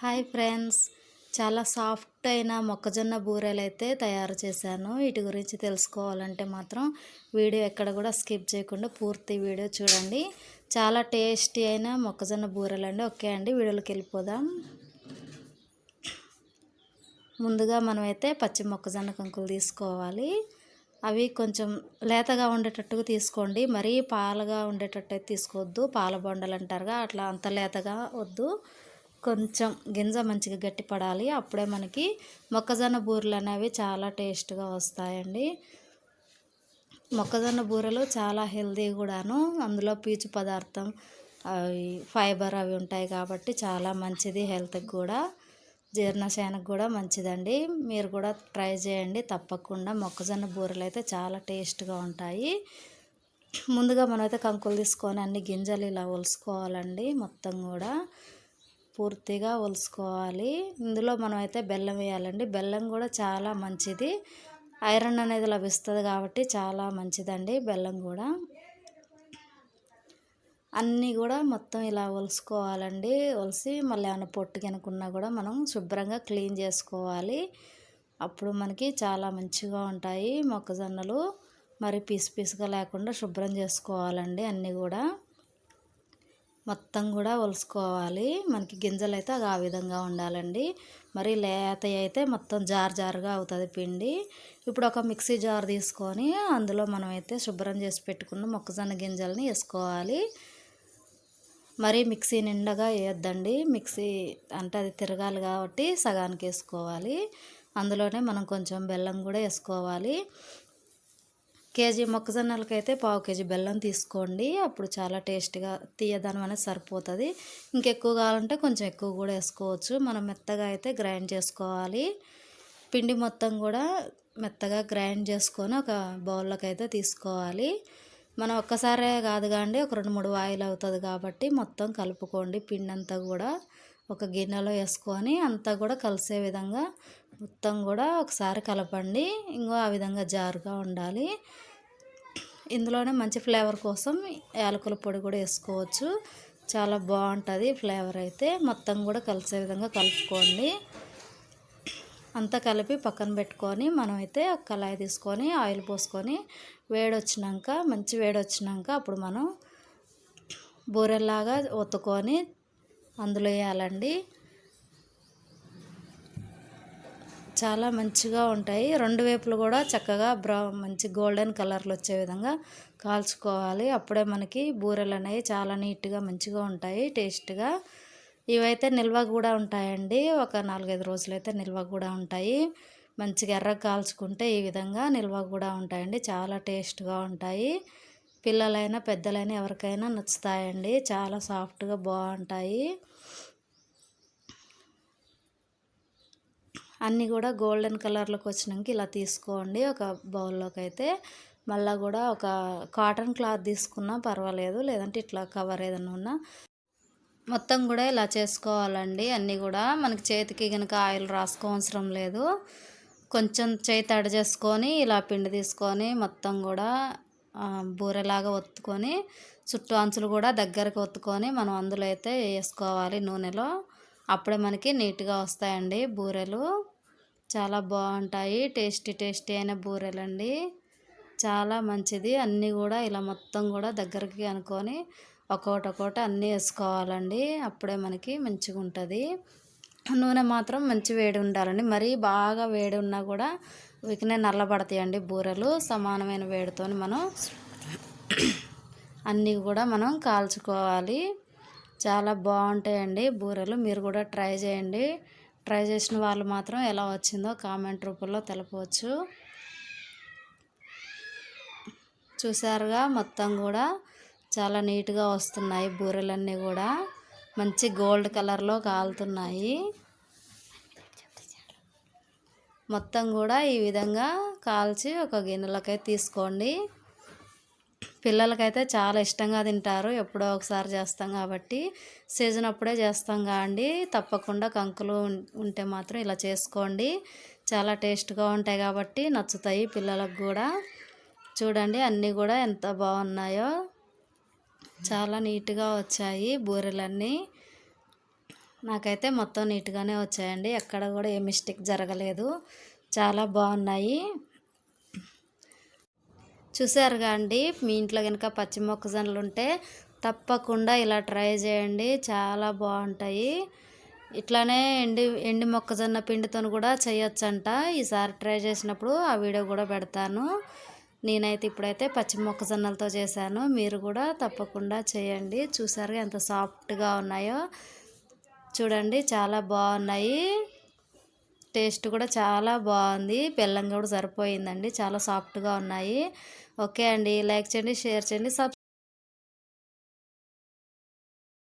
Hi friends. చాలా soft అయిన మొక్కజొన్న బూరెలు అయితే తయారు చేశాను. వీటి గురించి తెలుసుకోవాలంటే మాత్రం వీడియో ఎక్కడ కూడా స్కిప్ చేయకుండా పూర్తి వీడియో చూడండి. చాలా టేస్టీ అయిన మొక్కజొన్న బూరెలు అండి ఓకే అండి వీడియోలోకి వెళ్ళిపోదాం. ముందుగా మనమైతే పచ్చి మొక్కజొన్న కంకులు తీసుకోవాలి. అవి కొంచెం లేతగా ఉండేటట్టుగా తీసుకోండి. మరీ పాలుగా ఉండేటట్టు అయితే తీసుకోవద్దు. పాల బొండలు అంటారుగా అట్లా అంత లేతగా వద్దు. కొంచెం గింజ మంచిగా గట్టిపడాలి. అప్పుడే మనకి మొక్కజొన్న బూరెలు అనేవి చాలా టేస్ట్గా వస్తాయండి. మొక్కజొన్న బూరెలు చాలా హెల్దీ కూడాను. అందులో పీచు పదార్థం అవి ఫైబర్ అవి ఉంటాయి కాబట్టి చాలా మంచిది హెల్త్కి కూడా. జీర్ణశానికి కూడా మంచిదండి. మీరు కూడా ట్రై చేయండి. తప్పకుండా మొక్కజొన్న బూరెలు అయితే చాలా టేస్ట్గా ఉంటాయి. ముందుగా మనమైతే కంకులు తీసుకొని అన్ని గింజలు ఇలా ఒలుసుకోవాలండి మొత్తం కూడా. పూర్తిగా ఒలుసుకోవాలి. ఇందులో మనం అయితే బెల్లం వేయాలండి. బెల్లం కూడా చాలా మంచిది. ఐరన్ అనేది లభిస్తుంది కాబట్టి చాలా మంచిదండి బెల్లం కూడా. అన్నీ కూడా మొత్తం ఇలా ఒలుసుకోవాలండి. ఒలిసి మళ్ళీ ఏమైనా పొట్టు కనుకున్నా కూడా మనం శుభ్రంగా క్లీన్ చేసుకోవాలి. అప్పుడు మనకి చాలా మంచిగా ఉంటాయి మొక్కజొన్నలు. మరి పీసు పీసుగా లేకుండా శుభ్రం చేసుకోవాలండి అన్నీ కూడా. మొత్తం కూడా ఒలుసుకోవాలి. మనకి గింజలు అయితే ఆ విధంగా ఉండాలండి. మరి లేత అయితే మొత్తం జార్ జారుగా అవుతుంది పిండి. ఇప్పుడు ఒక మిక్సీ జార్ తీసుకొని అందులో మనం అయితే శుభ్రం చేసి పెట్టుకున్న మొక్కజొన్న గింజల్ని వేసుకోవాలి. మరి మిక్సీ నిండగా వేయొద్దండి. మిక్సీ అంటే అది తిరగాలి కాబట్టి సగానికి వేసుకోవాలి అందులోనే మనం కొంచెం బెల్లం కూడా వేసుకోవాలి. కేజీ మొక్కజొన్నలకైతే పావు కేజీ బెల్లం తీసుకోండి. అప్పుడు చాలా టేస్ట్గా తీయదనం అనేది సరిపోతుంది. ఇంకెక్కువ కావాలంటే కొంచెం ఎక్కువ కూడా వేసుకోవచ్చు. మనం మెత్తగా అయితే గ్రైండ్ చేసుకోవాలి. పిండి మొత్తం కూడా మెత్తగా గ్రైండ్ చేసుకొని ఒక బౌల్లోకి అయితే తీసుకోవాలి. మనం ఒక్కసారే కాదు కానీ ఒక రెండు మూడు వాయిల్ అవుతుంది కాబట్టి మొత్తం కలుపుకోండి. పిండి అంతా కూడా ఒక గిన్నెలో వేసుకొని అంతా కూడా కలిసే విధంగా మొత్తం కూడా ఒకసారి కలపండి. ఇంకో ఆ విధంగా జారుగా ఉండాలి. ఇందులోనే మంచి ఫ్లేవర్ కోసం యాలకుల పొడి కూడా వేసుకోవచ్చు. చాలా బాగుంటుంది ఫ్లేవర్ అయితే. మొత్తం కూడా కలిసే విధంగా కలుపుకోండి. అంతా కలిపి పక్కన పెట్టుకొని మనమైతే ఒక కళాయి తీసుకొని ఆయిల్ పోసుకొని వేడి వచ్చినాక మంచి వేడి వచ్చినాక అప్పుడు మనం బూరెల్లాగా ఒత్తుకొని అందులో వేయాలండి. చాలా మంచిగా ఉంటాయి. రెండు వైపులు కూడా చక్కగా బ్రౌ మంచి గోల్డెన్ కలర్లు వచ్చే విధంగా కాల్చుకోవాలి. అప్పుడే మనకి బూరెలు అనేవి చాలా నీట్గా మంచిగా ఉంటాయి టేస్ట్గా. ఇవైతే నిల్వ కూడా ఉంటాయండి. ఒక నాలుగైదు రోజులైతే నిల్వ కూడా ఉంటాయి. మంచిగా ఎర్ర కాల్చుకుంటే ఈ విధంగా నిల్వ కూడా ఉంటాయండి. చాలా టేస్ట్గా ఉంటాయి. పిల్లలైనా పెద్దలైనా ఎవరికైనా నచ్చుతాయండి. చాలా సాఫ్ట్గా బాగుంటాయి. అన్నీ కూడా గోల్డెన్ కలర్లోకి వచ్చినాక ఇలా తీసుకోండి ఒక బౌల్లోకి అయితే మళ్ళీ కూడా ఒక కాటన్ క్లాత్ తీసుకున్నా పర్వాలేదు లేదంటే ఇట్లా కవర్ ఏదైనా ఉన్నా. మొత్తం కూడా ఇలా చేసుకోవాలండి. అన్నీ కూడా మనకి చేతికి కనుక ఆయిల్ రాసుకోవసరం లేదు. కొంచెం చేయి తడి చేసుకొని ఇలా పిండి తీసుకొని మొత్తం కూడా బూరెలాగా ఒత్తుకొని చుట్టూ అంచులు కూడా దగ్గరకు ఒత్తుకొని మనం అందులో అయితే వేసుకోవాలి నూనెలో. అప్పుడే మనకి నీట్గా వస్తాయండి బూరెలు. చాలా బాగుంటాయి. టేస్టీ టేస్టీ అయిన బూరెలు అండి చాలా మంచిది. అన్నీ కూడా ఇలా మొత్తం కూడా దగ్గరికి అనుకొని ఒక్కొక్కటి ఒక్కొక్కటి అన్నీ వేసుకోవాలండి. అప్పుడే మనకి మంచిగా ఉంటుంది నూనె మాత్రం మంచి వేడి ఉండాలండి. మరీ బాగా వేడి ఉన్నా కూడా వీటినే నల్లబడతాయండి బూరెలు. సమానమైన వేడితో మనం అన్నీ కూడా మనం కాల్చుకోవాలి. చాలా బాగుంటాయండి బూరెలు. మీరు కూడా ట్రై చేయండి. ట్రై చేసిన వాళ్ళు మాత్రం ఎలా వచ్చిందో కామెంట్ రూపంలో తెలపవచ్చు. చూసారుగా మొత్తం కూడా చాలా నీట్గా వస్తున్నాయి బూరెలన్నీ కూడా. మంచి గోల్డ్ కలర్లో కాలుతున్నాయి. మొత్తం కూడా ఈ విధంగా కాల్చి ఒక గిన్నెలకై తీసుకోండి. పిల్లలకైతే చాలా ఇష్టంగా తింటారు. ఎప్పుడో ఒకసారి చేస్తాం కాబట్టి సీజన్ అప్పుడే చేస్తాం కాండి తప్పకుండా కంకులు ఉంటే మాత్రం ఇలా చేసుకోండి. చాలా టేస్ట్గా ఉంటాయి కాబట్టి నచ్చుతాయి పిల్లలకు కూడా. చూడండి అన్నీ కూడా ఎంత బాగున్నాయో. చాలా నీట్గా వచ్చాయి బూరెలన్నీ. నాకైతే మొత్తం నీట్గానే వచ్చాయండి. ఎక్కడ కూడా ఏ మిస్టేక్ జరగలేదు. చాలా బాగున్నాయి. చూసారుగా అండి? మీ ఇంట్లో కనుక పచ్చి మొక్కజొన్నలు ఉంటే తప్పకుండా ఇలా ట్రై చేయండి. చాలా బాగుంటాయి. ఇట్లానే ఎండి ఎండి మొక్కజొన్న పిండితో కూడా చేయొచ్చంట. ఈసారి ట్రై చేసినప్పుడు ఆ వీడియో కూడా పెడతాను. నేనైతే ఇప్పుడైతే పచ్చి మొక్కజొన్నలతో చేశాను. మీరు కూడా తప్పకుండా చేయండి. చూసారు ఎంత సాఫ్ట్గా ఉన్నాయో. చూడండి చాలా బాగున్నాయి. టేస్ట్ కూడా చాలా బాగుంది. బెల్లం కూడా సరిపోయిందండి. చాలా సాఫ్ట్గా ఉన్నాయి. ఓకే అండి. లైక్ చేయండి షేర్ చేయండి సబ్